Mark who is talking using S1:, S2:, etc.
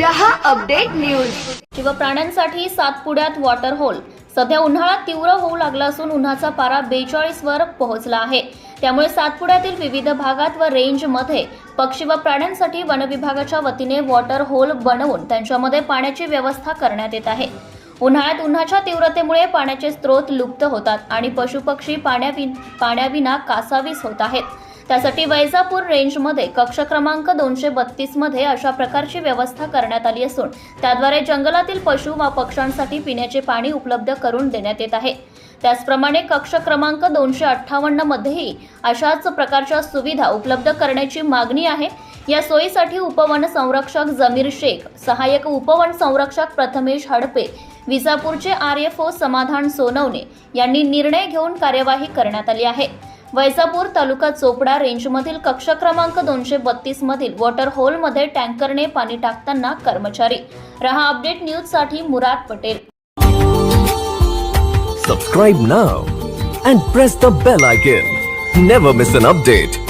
S1: रहा update news.
S2: शिवप्राण्यांसाठी सातपुड्यात वॉटर होल सध्या उन्हाळा तीव्र होऊ लागला असून उन्हाचा पारा बेचाळीस वर पोहोचला आहे. त्यामुळे सातपुड्यातील विविध भागात व रेंजमध्ये पक्षी व प्राण्यांसाठी वनविभागाच्या वतीने वॉटर होल बनवून त्यांच्यामध्ये पाण्याची व्यवस्था करण्यात येत आहे. उन्हाळ्यात उन्हाच्या तीव्रतेमुळे पाण्याचे स्रोत लुप्त होतात आणि पशुपक्षी पाण्यावि पाण्याविना कासावीस होत आहेत. त्यासाठी वैजापूर रेंजमध्ये कक्ष क्रमांक दोनशे बत्तीसमध्ये अशा प्रकारची व्यवस्था करण्यात आली असून त्याद्वारे जंगलातील पशु व पक्ष्यांसाठी पिण्याचे पाणी उपलब्ध करून देण्यात येत आहे. त्याचप्रमाणे कक्ष क्रमांक दोनशे अठ्ठावन्नमध्येही अशाच प्रकारच्या सुविधा उपलब्ध करण्याची मागणी आहे. या सोयीसाठी उपवन संरक्षक जमीर शेख सहाय्यक उपवन संरक्षक Prathamesh Hadape विजापूरचे R F O Samadhan Sonawane यांनी निर्णय घेऊन कार्यवाही करण्यात आली आहे. वैजापूर तालुका चोपडा रेंजमधील कक्ष क्रमांक दोनशे बत्तीस मधील वॉटर होलमध्ये टँकरने पाणी टाकताना कर्मचारी. रहा अपडेट न्यूजसाठी Murad Patel.
S3: Subscribe now and press the bell icon never miss an update